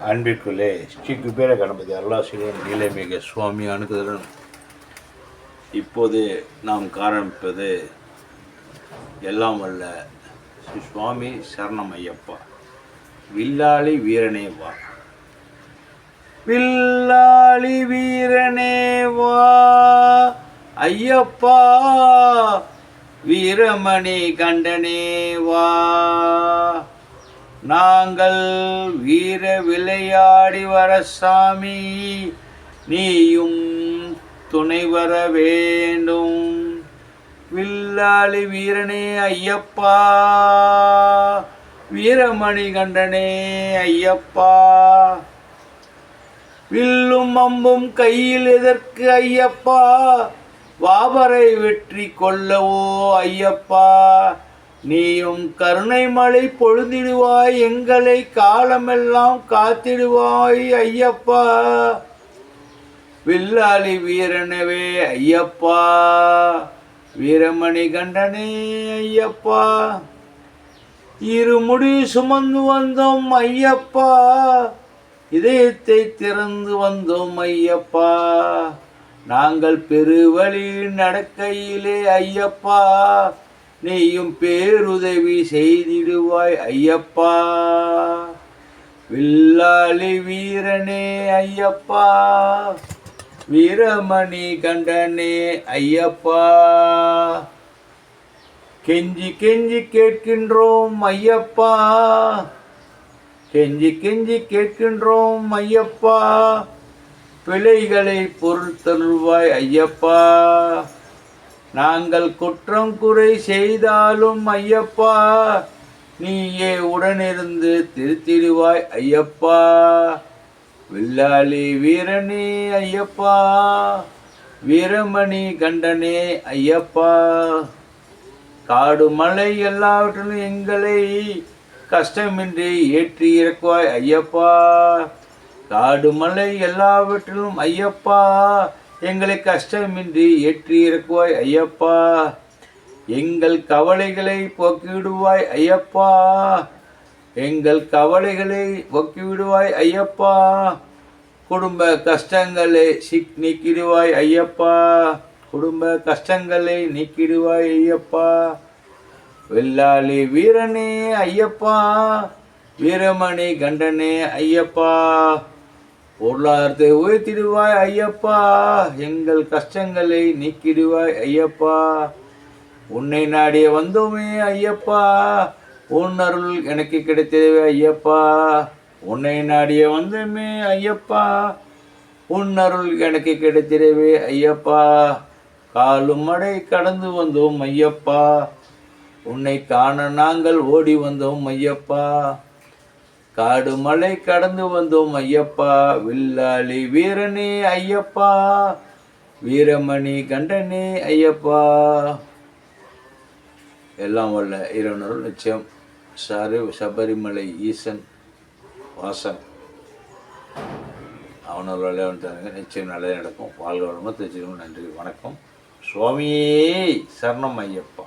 அன்பிற்குள்ளே ஸ்ரீ குபேர கணபதி அருளாசிரியர் நீலமிக சுவாமி அணுகுதலும் இப்போது நாம் காரணிப்பது எல்லாம் வல்ல ஸ்ரீ சுவாமி சரணம் ஐயப்பா வில்லாளி வீரனே வா. வில்லாளி வீரனே வா. ஐயப்பா வீரமணி கண்டனே வா. நாங்கள் வீர விளையாடி வர சாமி நீயும் துணை வர வேண்டும். வில்லாளி வீரனே ஐயப்பா வீரமணி கண்டனே ஐயப்பா. வில்லும் அம்பும் கையில் எதற்கு ஐயப்பா? வாபரை வெற்றி கொள்ளவோ ஐயப்பா? நீயும் கருணை மழை பொழுதிடுவாய் எங்களை காலமெல்லாம் காத்திடுவாய் ஐயப்பா. வில்லாளி வீரனவே ஐயப்பா. வீரமணி கண்டனே ஐயப்பா. இருமுடி சுமந்து வந்தோம் ஐயப்பா. இதயத்தை திறந்து வந்தோம் ஐயப்பா. நாங்கள் பெருவழி நடக்கையிலே ஐயப்பா. நீயும் பேருதவி செய்திடுவாய் ஐயப்பா. வில்லாளி வீரனே ஐயப்பா. வீரமணி கண்டனே ஐயப்பா. கெஞ்சி கெஞ்சி கேட்கின்றோம் ஐயப்பா. கெஞ்சி கெஞ்சி கேட்கின்றோம் ஐயப்பா. பிழைகளை பொறுத்தருவாய் ஐயப்பா. நாங்கள் குற்றம் குறை செய்தாலும் ஐயப்பா நீயே உடனிருந்து திருத்திடுவாய் ஐயப்பா. வில்லாளி வீரனே ஐயப்பா வீரமணி கண்டனே ஐயப்பா. காடு மலை எல்லாவற்றிலும் எங்களை கஷ்டமின்றி ஏற்றி இறக்குவாய் ஐயப்பா. காடு மலை எல்லாவற்றிலும் ஐயப்பா எங்களை கஷ்டமின்றி ஏற்றி இருக்குவாய் ஐயப்பா. எங்கள் கவலைகளை போக்கிவிடுவாய் ஐயப்பா. எங்கள் கவலைகளை போக்கிவிடுவாய் ஐயப்பா. குடும்ப கஷ்டங்களை சிக் நீக்கிடுவாய் ஐயப்பா. குடும்ப கஷ்டங்களை நீக்கிடுவாய் ஐயப்பா. வெள்ளாளி வீரனே ஐயப்பா. வீரமணி கண்டனே ஐயப்பா. பொருளாதாரத்தை உயர்த்திடுவாய் ஐயப்பா. எங்கள் கஷ்டங்களை நீக்கிடுவாய் ஐயப்பா. உன்னை நாடிய வந்தோமே ஐயப்பா. உன் அருள் எனக்கு கிடைத்ததே ஐயப்பா. உன்னை நாடிய வந்தோமே ஐயப்பா. உன் அருள் எனக்கு கிடைத்திடவே ஐயப்பா. காலும் மடை கடந்து வந்தோம் ஐயப்பா. உன்னை காண நாங்கள் ஓடி வந்தோம் ஐயப்பா. காடு மலை கடந்து வந்தோம் ஐயப்பா. வில்லாளி வீரனே ஐயப்பா. வீரமணி கண்டனே ஐயப்பா. எல்லாம் வல்ல இறைவனருள் நிச்சயம். சரி சபரிமலை ஈசன் வாசன். அவனோட விளையாண்டு நிச்சயம் நல்லதே நடக்கும். வாழ்க வளமும் தெரிஞ்சுக்கணும் நன்றி. வணக்கம். சுவாமியே சரணம் ஐயப்பா.